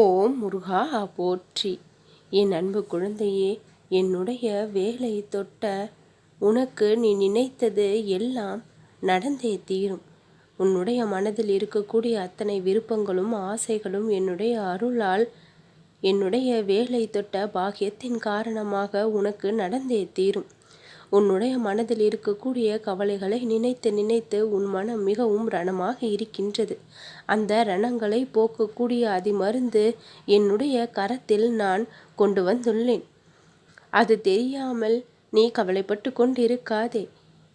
ஓம் முருகா போற்றி. என் அன்பு குழந்தையே என்னுடைய வேலை தொட்ட உனக்கு நீ நினைத்தது எல்லாம் நடந்தே தீரும். உன்னுடைய மனதில் இருக்கக்கூடிய அத்தனை விருப்பங்களும் ஆசைகளும் என்னுடைய அருளால் என்னுடைய வேலை தொட்ட பாக்கியத்தின் காரணமாக உனக்கு நடந்தே தீரும். உன்னுடைய மனதில் இருக்கக்கூடிய கவலைகளை நினைத்து நினைத்து உன் மனம் மிகவும் ரணமாக இருக்கின்றது. அந்த ரணங்களை போக்கக்கூடிய அதிமருந்து என்னுடைய கரத்தில் நான் கொண்டு வந்துள்ளேன். அது தெரியாமல் நீ கவலைப்பட்டு கொண்டிருக்காதே.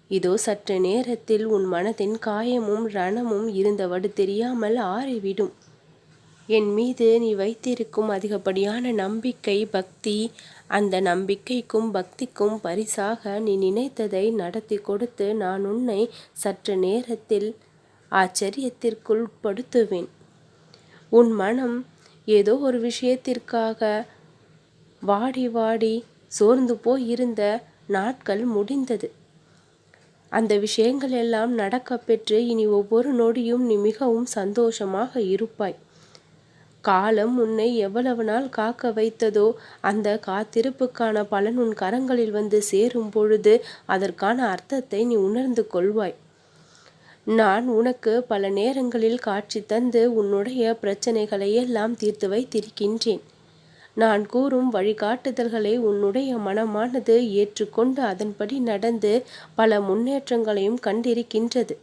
இதோ சற்று நேரத்தில் உன் மனதின் காயமும் ரணமும் இருந்தவடு தெரியாமல் ஆறிவிடும். என் மீது நீ வைத்திருக்கும் அதிகப்படியான நம்பிக்கை பக்தி அந்த நம்பிக்கைக்கும் பக்திக்கும் பரிசாக நீ நினைத்ததை நடத்தி கொடுத்து நான் உன்னை சற்று நேரத்தில் ஆச்சரியத்திற்குள் படுத்துவேன் உன் மனம் ஏதோ ஒரு விஷயத்திற்காக வாடி வாடி சோர்ந்து போய் இருந்த நாட்கள் முடிந்தது. அந்த விஷயங்கள் எல்லாம் நடக்க பெற்று இனி ஒவ்வொரு நொடியும் நீ மிகவும் சந்தோஷமாக இருப்பாய். காலம் உன்னை எவ்வளவு நாள் காக்க வைத்ததோ அந்த காத்திருப்புக்கான பலன் உன் கரங்களில் வந்து சேரும் பொழுது அதற்கான அர்த்தத்தை நீ உணர்ந்து கொள்வாய். நான் உனக்கு பல நேரங்களில் காட்சி தந்து உன்னுடைய பிரச்சனைகளை எல்லாம் தீர்த்து வைத்திருக்கின்றேன். நான் கூறும் வழிகாட்டுதல்களை உன்னுடைய மனமானது ஏற்றுக்கொண்டு அதன்படி நடந்து பல முன்னேற்றங்களையும் கண்டிருக்கின்றது.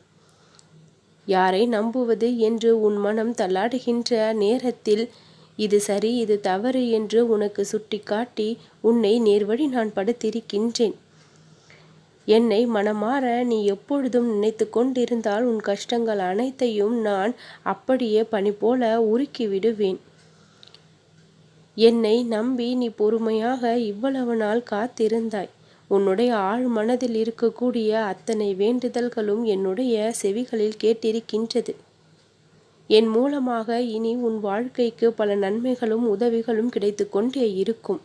யாரை நம்புவது என்று உன் மனம் தள்ளாடுகின்ற நேரத்தில் இது சரி இது தவறு என்று உனக்கு சுட்டிக்காட்டி உன்னை நேர்வழி நான் படுத்திருக்கின்றேன். என்னை மனமாற நீ எப்பொழுதும் நினைத்து கொண்டிருந்தால் உன் கஷ்டங்கள் அனைத்தையும் நான் அப்படியே பனி போல உருக்கி விடுவேன். என்னை நம்பி நீ பொறுமையாக இவ்வளவு நாள் காத்திருந்தாய். உன்னுடைய ஆழ் மனதில் இருக்கக்கூடிய அத்தனை வேண்டுதல்களும் என்னுடைய செவிகளில் கேட்டிருக்கின்றது. என் மூலமாக இனி உன் வாழ்க்கைக்கு பல நன்மைகளும் உதவிகளும் கிடைத்து கொண்டே இருக்கும்.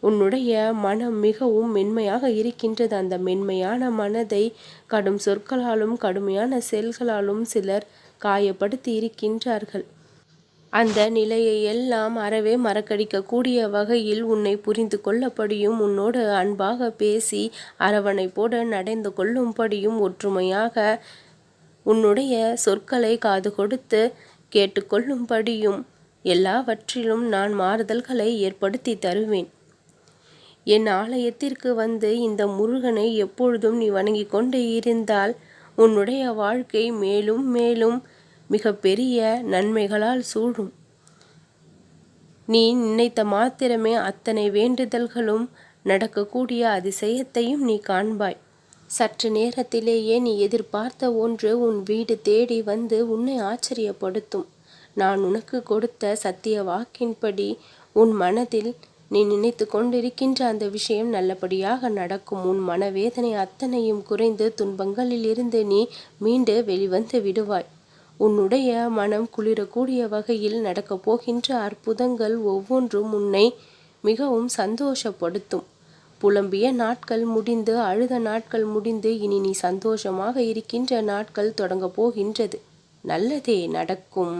உன்னுடைய மனம் மிகவும் மென்மையாக இருக்கின்றது. அந்த மென்மையான மனதை கடும் சொற்களாலும் கடுமையான செயல்களாலும் சிலர் காயப்படுத்தி இருக்கின்றார்கள். அந்த நிலையை எல்லாம் அறவே மறக்கடிக்கக்கூடிய வகையில் உன்னை புரிந்து கொள்ளப்படியும் உன்னோடு அன்பாக பேசி போட நடந்து கொள்ளும்படியும் ஒற்றுமையாக உன்னுடைய சொற்களை காது கொடுத்து கேட்டுக்கொள்ளும்படியும் எல்லாவற்றிலும் நான் மாறுதல்களை ஏற்படுத்தி தருவேன். என் ஆலயத்திற்கு வந்து இந்த முருகனை எப்பொழுதும் நீ வணங்கி கொண்டு இருந்தால் உன்னுடைய வாழ்க்கை மேலும் மேலும் மிக பெரிய நன்மைகளால் சூழும். நீ நினைத்த மாத்திரமே அத்தனை வேண்டுதல்களும் நடக்கக்கூடிய அதிசயத்தையும் நீ காண்பாய். சற்று நேரத்திலேயே நீ எதிர்பார்த்த ஒன்று உன் வீடு தேடி வந்து உன்னை ஆச்சரியப்படுத்தும். நான் உனக்கு கொடுத்த சத்திய வாக்கின்படி உன் மனதில் நீ நினைத்து கொண்டிருக்கின்ற அந்த விஷயம் நல்லபடியாக நடக்கும். உன் மனவேதனை அத்தனையும் குறைந்து துன்பங்களில் இருந்து நீ மீண்டு வெளிவந்து விடுவாய். உன்னுடைய மனம் குளிரக்கூடிய வகையில் நடக்கப் போகின்ற அற்புதங்கள் ஒவ்வொன்றும் உன்னை மிகவும் சந்தோஷப்படுத்தும். புலம்பிய நாட்கள் முடிந்து அழுத நாட்கள் முடிந்து இனி நீ சந்தோஷமாக இருக்கின்ற நாட்கள் தொடங்கப் போகின்றது. நல்லதே நடக்கும்.